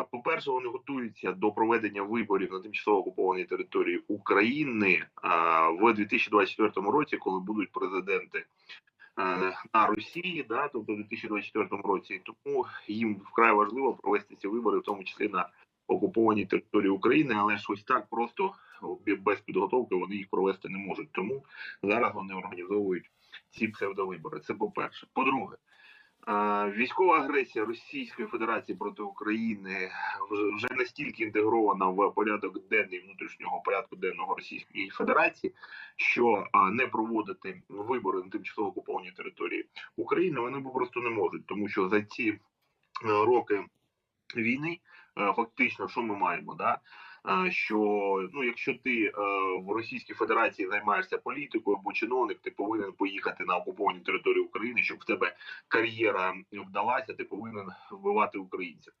Е, По-перше, вони готуються до проведення виборів на тимчасово окупованій території України е, в 2024 році, коли будуть президенти е, на Росії, да, тобто в 2024 році. Тому їм вкрай важливо провести ці вибори, в тому числі на окупованій території України, але ж ось так просто без підготовки вони їх провести не можуть. Тому зараз вони організовують ці псевдовибори. Це по-перше. По-друге, е, військова агресія Російської Федерації проти України вже- настільки інтегрована в порядок денний внутрішнього порядку денного Російської Федерації, що не проводити вибори на тимчасово окупованій території України вони попросту не можуть, тому що за ці е, роки війни е, фактично, що ми маємо, да? Що ну, якщо ти е, в Російській Федерації займаєшся політикою або чиновник, ти повинен поїхати на окуповані території України, щоб в тебе кар'єра вдалася, ти повинен вбивати українців.